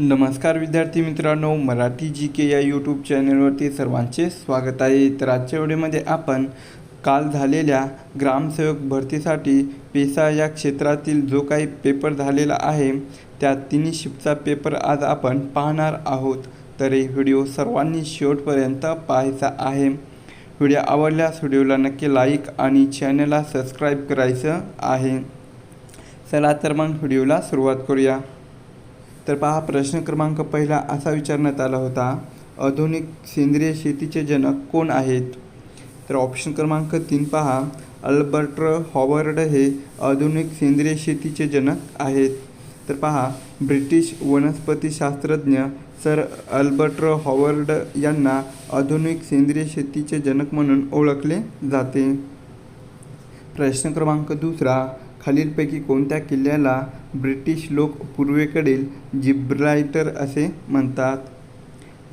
नमस्कार विद्यार्थी मित्रांनो मराठी जी के या यूट्यूब चॅनलवरती सर्वांचे स्वागत आहे. तर आजच्या व्हिडिओमध्ये आपण काल झालेल्या ग्रामसेवक भरतीसाठी पेसा या क्षेत्रातील जो काही पेपर झालेला आहे त्या तिन्ही शिफ्टचा पेपर आज आपण पाहणार आहोत. तर हे व्हिडिओ सर्वांनी शेवटपर्यंत पाहायचा आहे. व्हिडिओ आवडल्यास व्हिडिओला नक्की लाईक आणि चॅनलला सबस्क्राईब करायचं आहे. चला तर मग व्हिडिओला सुरुवात करूया. तर पहा प्रश्न क्रमांक पहिला असा विचारण्यात आला होता आधुनिक सेंद्रिय शेतीचे जनक कोण आहेत? तर ऑप्शन क्रमांक तीन पहा अल्बर्ट हॉवर्ड हे आधुनिक सेंद्रिय शेतीचे जनक आहेत. तर पहा ब्रिटिश वनस्पतीशास्त्रज्ञ सर अल्बर्ट हॉवर्ड यांना आधुनिक सेंद्रिय शेतीचे जनक म्हणून ओळखले जाते. प्रश्न क्रमांक दुसरा खालीलपैकी कोणत्या किल्ल्याला ब्रिटिश लोक पूर्वेकडील जिब्राल्टर असे म्हणतात?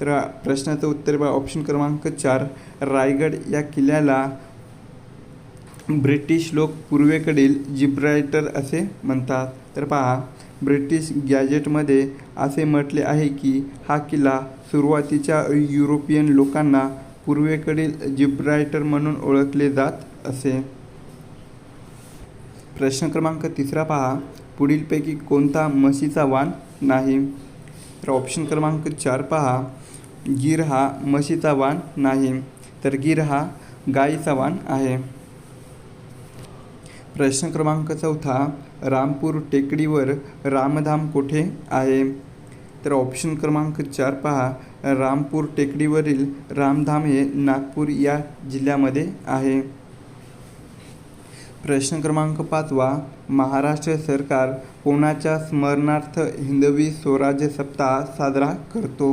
तर प्रश्नाचं उत्तर बघा. ऑप्शन क्रमांक चार. रायगड या किल्ल्याला ब्रिटिश लोक पूर्वेकडील जिब्राल्टर असे म्हणतात. तर पहा ब्रिटिश गॅजेटमध्ये असे म्हटले आहे की हा किल्ला सुरुवातीच्या युरोपियन लोकांना पूर्वेकडील जिब्राल्टर म्हणून ओळखले जात असे. प्रश्न क्रमांक तिसरा पहा. पुढीलपैकी कोणता म्हशीचा वाण नाही? तर ऑप्शन क्रमांक चार पहा. गीर हा म्हशीचा वाण नाही. तर गीर हा गायीचा वाण आहे. प्रश्न क्रमांक चौथा. रामपूर टेकडीवर रामधाम कोठे आहे? तर ऑप्शन क्रमांक चार पहा. रामपूर टेकडीवरील रामधाम हे नागपूर या जिल्ह्यामध्ये आहे. प्रश्न क्रमांक पाचवा महाराष्ट्र सरकार कोणाच्या स्मरणार्थ हिंदवी स्वराज्य सप्ताह साजरा करतो?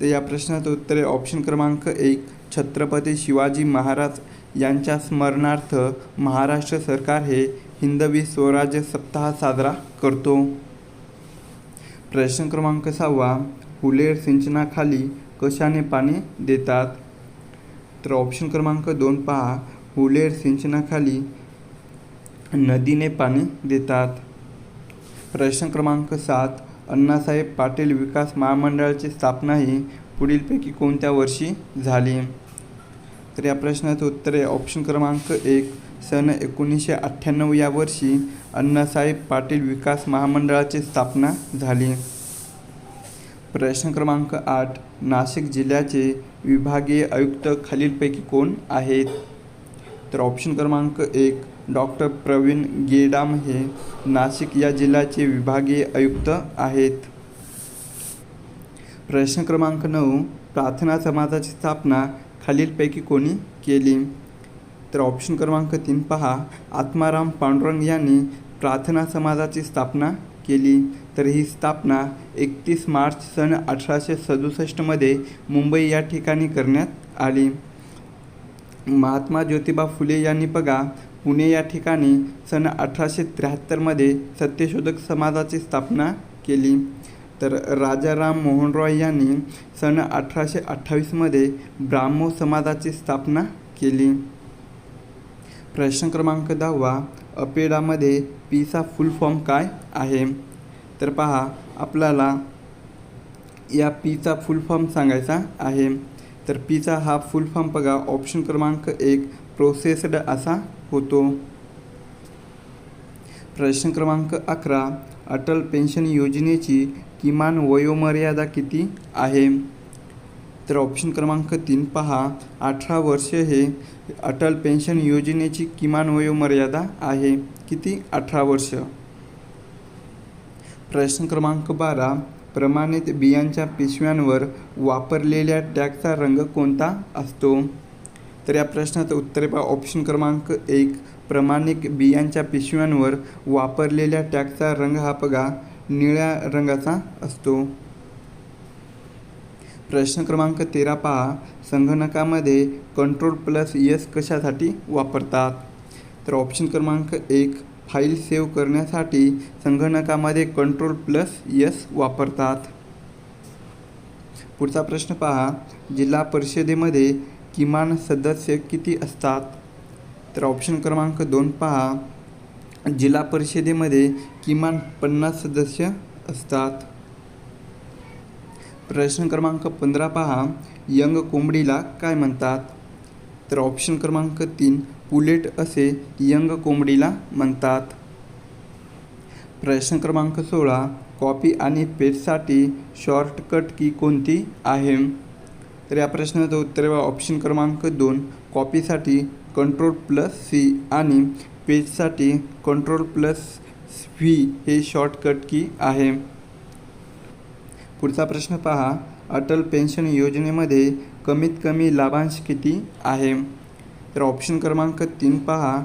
तर या प्रश्नाचं उत्तर आहे ऑप्शन क्रमांक एक छत्रपती शिवाजी महाराज यांच्या स्मरणार्थ महाराष्ट्र सरकार हे हिंदवी स्वराज्य सप्ताह साजरा करतो. प्रश्न क्रमांक सहावा फुलेर सिंचनाखाली कशाने पाणी देतात? तर ऑप्शन क्रमांक दोन पहा हुलेर सिंचनाखाली नदीने पाणी देतात. प्रश्न क्रमांक सात अण्णासाहेब पाटील विकास महामंडळाची स्थापना ही पुढीलपैकी कोणत्या वर्षी झाली? तर या प्रश्नाचं उत्तर आहे ऑप्शन क्रमांक एक सन एकोणीसशे अठ्ठ्याण्णव या वर्षी अण्णासाहेब पाटील विकास महामंडळाची स्थापना झाली. प्रश्न क्रमांक आठ नाशिक जिल्ह्याचे विभागीय आयुक्त खालीलपैकी कोण आहेत? तर ऑप्शन क्रमांक एक डॉक्टर प्रवीण गेडाम हे नाशिक या जिल्ह्याचे विभागीय आयुक्त आहेत. प्रश्न क्रमांक नऊ प्रार्थना समाजाची स्थापना खालीलपैकी कोणी केली? तर ऑप्शन क्रमांक तीन पहा आत्माराम पांडुरंग यांनी प्रार्थना समाजाची स्थापना केली. तर ही स्थापना एकतीस मार्च सन अठराशे सदुसष्टमध्ये मुंबई या ठिकाणी करण्यात आली. महात्मा ज्योतिबा फुले यांनी बघा पुणे या ठिकाणी सन अठराशे त्र्याहत्तरमध्ये सत्यशोधक समाजाची स्थापना केली. तर राजाराम मोहन रॉय यांनी सन अठराशे अठ्ठावीसमध्ये ब्राह्मो समाजाची स्थापना केली. प्रश्न क्रमांक दहावा अपेडामध्ये पीचा फुल फॉर्म काय आहे? तर पहा आपल्याला या पीचा फुल फॉर्म सांगायचा आहे. तर पिझा हा फुल फॉर्म बघा. ऑप्शन क्रमांक एक प्रोसेस्ड असा होतो. प्रश्न क्रमांक अकरा अटल पेन्शन योजनेची किमान वयोमर्यादा किती आहे? तर ऑप्शन क्रमांक तीन पहा. अठरा वर्ष हे अटल पेन्शन योजनेची किमान वयोमर्यादा आहे. किती? अठरा वर्ष. प्रश्न क्रमांक बारा प्रमाणित बियांच्या पिशव्यांवर वापरलेल्या टॅगचा रंग कोणता असतो? तर या प्रश्नाचं उत्तर पहा. ऑप्शन क्रमांक एक प्रमाणित बियांच्या पिशव्यांवर वापरलेल्या टॅगचा रंग हा बघा निळ्या रंगाचा असतो. प्रश्न क्रमांक तेरा पहा. संगणकामध्ये कंट्रोल प्लस यस कशासाठी वापरतात? तर ऑप्शन क्रमांक एक फाईल सेव्ह करण्यासाठी संगणकामध्ये कंट्रोल प्लस यस वापरतात. पुढचा प्रश्न पहा जिल्हा परिषदेमध्ये किमान सदस्य किती असतात? तर ऑप्शन क्रमांक दोन पहा. जिल्हा परिषदेमध्ये किमान पन्नास सदस्य असतात. प्रश्न क्रमांक पंधरा पहा. यंग कोंबडीला काय म्हणतात? तर ऑप्शन क्रमांक तीन पुलेट असे यंग कोंबडीला म्हणतात. प्रश्न क्रमांक सोळा कॉपी आणि पेस्टसाठी शॉर्टकट की कोणती आहे? तर या प्रश्नाचं उत्तर आहे ऑप्शन क्रमांक दोन कॉपीसाठी कंट्रोल प्लस सी आणि पेजसाठी कंट्रोल प्लस व्ही हे शॉर्टकट की आहे. पुढचा प्रश्न पहा अटल पेन्शन योजनेमध्ये कमीत कमी लाभांश किती आहे? तर ऑप्शन क्रमांक तीन पहा.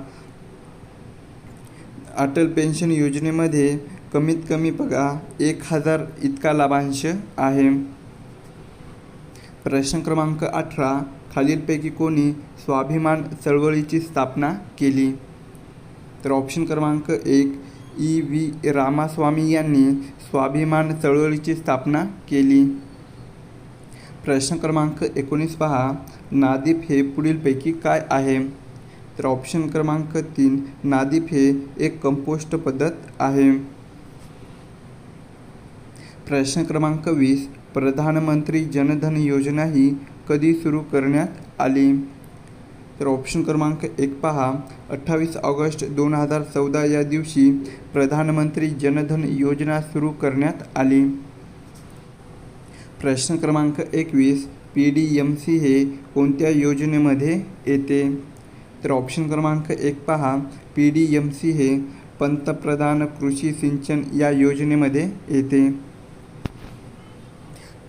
अटल पेन्शन योजनेमध्ये कमीत कमी बघा एक हजार इतका लाभांश आहे. प्रश्न क्रमांक अठरा. खालीलपैकी कोणी स्वाभिमान चळवळीची स्थापना केली? तर ऑप्शन क्रमांक एक ई. व्ही. रामास्वामी यांनी स्वाभिमान चळवळीची स्थापना केली. प्रश्न क्रमांक एकोणीस पहा. नादीप हे पुढीलपैकी काय आहे? तर ऑप्शन क्रमांक तीन नादीप हे एक कंपोस्ट पद्धत आहे. प्रश्न क्रमांक वीस प्रधानमंत्री जनधन योजना ही कधी सुरू करण्यात आली? तर ऑप्शन क्रमांक एक पहा. अठ्ठावीस ऑगस्ट दोन हजार चौदा या दिवशी प्रधानमंत्री जनधन योजना सुरू करण्यात आली. प्रश्न क्रमांक एकवीस पी डी एम सी हे कोणत्या योजनेमध्ये येते? तर ऑप्शन क्रमांक एक पहा. पी डी एम सी हे पंतप्रधान कृषी सिंचन या योजनेमध्ये येते.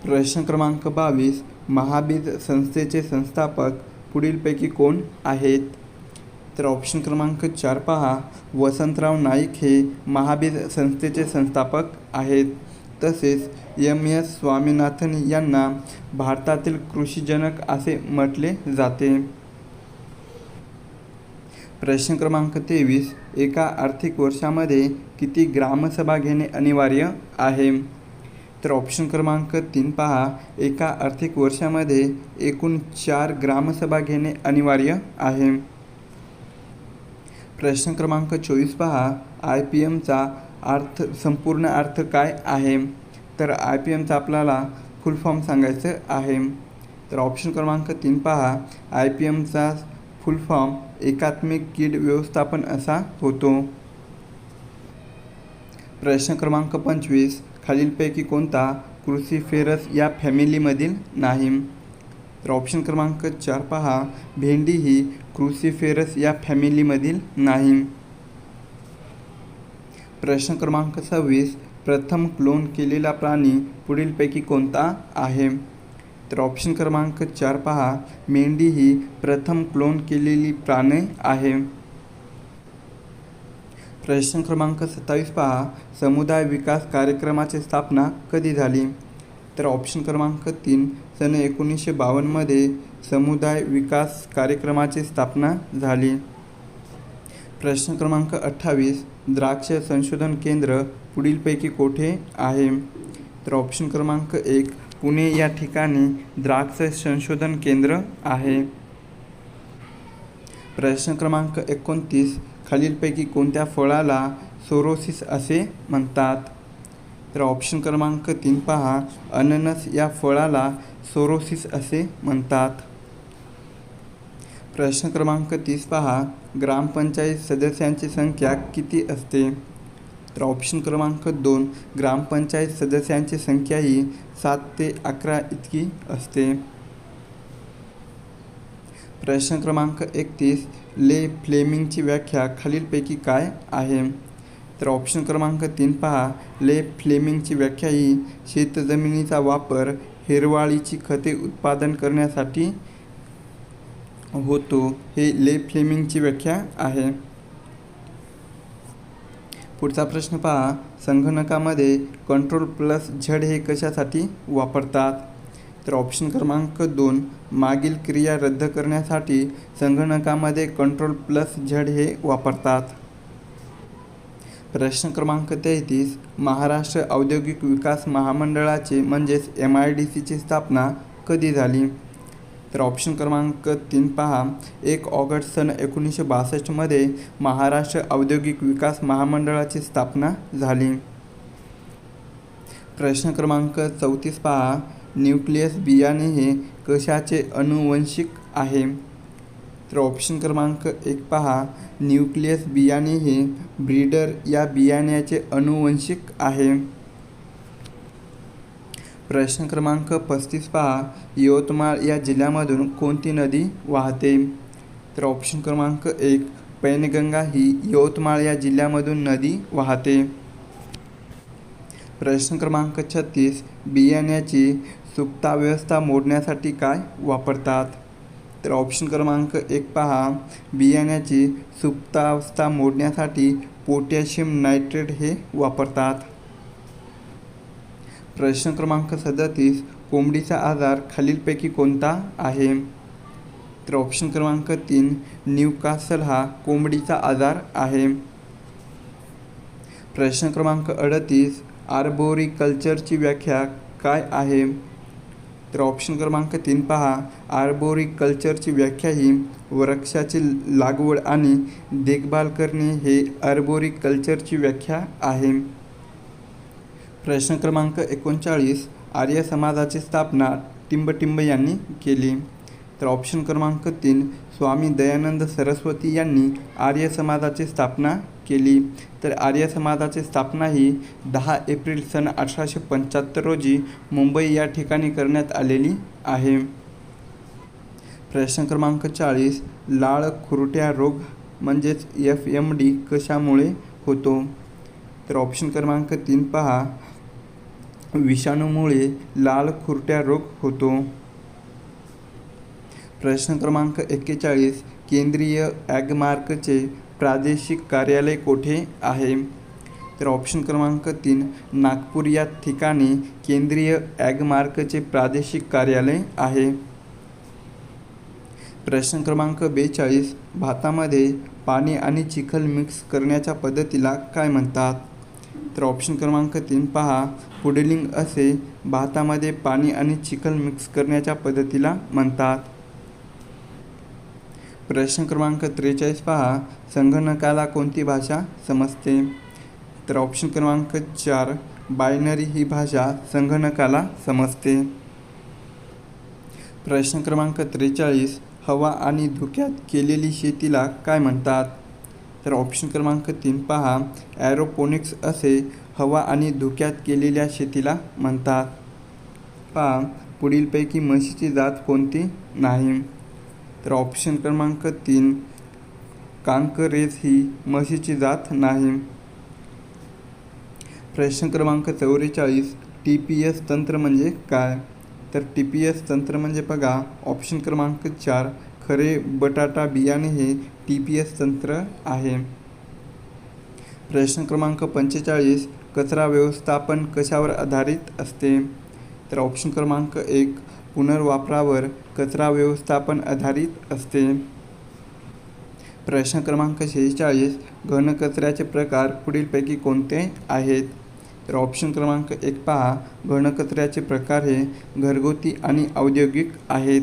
प्रश्न क्रमांक बावीस महाबीज संस्थेचे संस्थापक पुढीलपैकी कोण आहेत? तर ऑप्शन क्रमांक चार पहा. वसंतराव नाईक हे महाबीज संस्थेचे संस्थापक आहेत. तसेच एम एस स्वामीनाथन यांना भारतातील कृषीजनक असे म्हटले जाते. प्रश्न क्रमांक तेवीस. एका आर्थिक वर्षामध्ये किती ग्रामसभा घेणे अनिवार्य आहे? तर ऑप्शन क्रमांक तीन पहा. एका आर्थिक वर्षामध्ये एकूण चार ग्रामसभा घेणे अनिवार्य आहे. प्रश्न क्रमांक चोवीस पहा. आय पी एमचा अर्थ संपूर्ण अर्थ काय आहे? तर आय पी एमचा आपल्याला फुल फॉर्म सांगायचं आहे. तर ऑप्शन क्रमांक तीन पहा. आय पी एमचा फुल फॉर्म एकात्मिक कीड व्यवस्थापन असा होतो. प्रश्न क्रमांक पंचवीस. खालीलपैकी कोणता क्रुसिफेरस या फॅमिलीमधील नाही? तर ऑप्शन क्रमांक चार पहा. भेंडी ही क्रुसिफेरस या फॅमिलीमधील नाही. प्रश्न क्रमांक सव्वीस प्रथम क्लोन केलेला प्राणी पुढीलपैकी कोणता आहे? तर ऑप्शन क्रमांक चार पहा. मेंढी ही प्रथम क्लोन केलेली प्राणी आहे. प्रश्न क्रमांक सत्तावीस पहा. समुदाय विकास कार्यक्रमाची स्थापना कधी झाली? तर ऑप्शन क्रमांक तीन सन एकोणीसशे बावन्नमध्ये समुदाय विकास कार्यक्रमाची स्थापना झाली. प्रश्न क्रमांक अठ्ठावीस द्राक्ष संशोधन केंद्र पुढीलपैकी कोठे आहे? तर ऑप्शन क्रमांक एक पुणे या ठिकाणी द्राक्ष संशोधन केंद्र आहे. प्रश्न क्रमांक एकोणतीस खालीलपैकी कोणत्या फळाला सोरोसिस असे म्हणतात? तर ऑप्शन क्रमांक तीन पहा अननस या फळाला सोरोसिस असे म्हणतात. प्रश्न क्रमांक तीस पहा. ग्रामपंचायत सदस्यांची संख्या किती असते? तर ऑप्शन क्रमांक दोन ग्रामपंचायत सदस्यांची संख्या ही सात ते अकरा इतकी असते. प्रश्न क्रमांक एकतीस ले फ्लेमिंगची व्याख्या खालीलपैकी काय आहे? तर ऑप्शन क्रमांक तीन पहा. ले फ्लेमिंगची व्याख्या ही शेतजमिनीचा वापर हिरवाळीची खते उत्पादन करण्यासाठी होतो हे ले फ्लेमिंगची व्याख्या आहे. पुढचा प्रश्न पहा संगणकामध्ये कंट्रोल प्लस झड हे कशासाठी वापरतात? तर ऑप्शन क्रमांक दोन मागील क्रिया रद्द करण्यासाठी संगणकामध्ये कंट्रोल प्लस झड हे वापरतात. प्रश्न क्रमांक तेहतीस महाराष्ट्र औद्योगिक विकास महामंडळाचे म्हणजेच एम आय डी सीची स्थापना कधी झाली? तर ऑप्शन क्रमांक तीन पहा. एक ऑगस्ट सन एकोणीसशे बासष्टमध्ये महाराष्ट्र औद्योगिक विकास महामंडळाची स्थापना झाली. प्रश्न क्रमांक चौतीस पहा. न्यूक्लियस बियाणे हे कशाचे अनुवंशिक आहे? तर ऑप्शन क्रमांक एक पहा. न्यूक्लियस बियाणे हे ब्रीडर या बियाण्याचे अनुवंशिक आहे. प्रश्न क्रमांक पस्तीस पहा. यवतमाळ या जिल्ह्यामधून कोणती नदी वाहते? तर ऑप्शन क्रमांक एक पैनगंगा ही यवतमाळ या जिल्ह्यामधून नदी वाहते. प्रश्न क्रमांक छत्तीस बियाण्याची सुप्ता व्यवस्था मोडण्यासाठी काय वापरतात? तर ऑप्शन क्रमांक एक पहा. बियाण्याची सुप्तावस्था मोडण्यासाठी पोटॅशियम नायट्रेट हे वापरतात. प्रश्न क्रमांक सदतीस कोंबडीचा आजार खालीलपैकी कोणता आहे? तर ऑप्शन क्रमांक तीन न्यूकासल हा कोंबडीचा आजार आहे. प्रश्न क्रमांक अडतीस आर्बोरिकल्चरची व्याख्या काय आहे? तर ऑप्शन क्रमांक तीन पहा. आर्बोरिकल्चरची व्याख्या ही वृक्षाची लागवड आणि देखभाल करणे हे आर्बोरिकल्चरची व्याख्या आहे. प्रश्न क्रमांक एकोणचाळीस आर्य समाजाची स्थापना टिंबटिंब यांनी केली. तर ऑप्शन क्रमांक तीन स्वामी दयानंद सरस्वती यांनी आर्य समाजाची स्थापना केली. तर आर्य समाजाची स्थापना ही दहा एप्रिल सन अठराशे पंच्याहत्तर रोजी मुंबई या ठिकाणी करण्यात आलेली आहे. प्रश्न क्रमांक चाळीस लाळ खुरट्या रोग म्हणजेच एफ एम डी कशामुळे होतो? तर ऑप्शन क्रमांक तीन पहा. विषाणूमुळे लाल खुरट्या रोग होतो. प्रश्न क्रमांक एक्केचाळीस केंद्रीय ॲगमार्कचे प्रादेशिक कार्यालय कोठे आहे? तर ऑप्शन क्रमांक तीन नागपूर या ठिकाणी केंद्रीय ॲगमार्कचे प्रादेशिक कार्यालय आहे. प्रश्न क्रमांक बेचाळीस भातामध्ये पाणी आणि चिखल मिक्स करण्याच्या पद्धतीला काय म्हणतात? तर ऑप्शन क्रमांक तीन पहा. पुडिलिंग असे भातामध्ये पाणी आणि चिखल मिक्स करण्याच्या पद्धतीला म्हणतात. प्रश्न क्रमांक त्रेचाळीस पहा. संगणकाला कोणती भाषा समजते? तर ऑप्शन क्रमांक चार बायनरी ही भाषा संगणकाला समजते. प्रश्न क्रमांक त्रेचाळीस हवा आणि धुक्यात केलेली शेतीला काय म्हणतात? तर ऑप्शन क्रमांक तीन पहा. ॲरोपोनिक्स असे हवा आणि धुक्यात केलेल्या शेतीला म्हणतात. पहा. पुढीलपैकी म्हशीची जात कोणती? नाही. तर ऑप्शन क्रमांक तीन. कांकरेज ही म्हशीची जात नाही. प्रश्न क्रमांक चौवेचाळीस. टी पी एस तंत्र म्हणजे काय? तर टी पी एस तंत्र म्हणजे बघा. ऑप्शन क्रमांक चार. खरे बटाटा बियाणे हे टी पी एस तंत्र आहे. प्रश्न क्रमांक पंचेचाळीस कचरा व्यवस्थापन कशावर आधारित असते? तर ऑप्शन क्रमांक एक पुनर्वापरावर कचरा व्यवस्थापन आधारित असते. प्रश्न क्रमांक शेहेचाळीस घनकचऱ्याचे प्रकार पुढीलपैकी कोणते आहेत? तर ऑप्शन क्रमांक एक पहा घनकचऱ्याचे प्रकार हे घरगुती आणि औद्योगिक आहेत.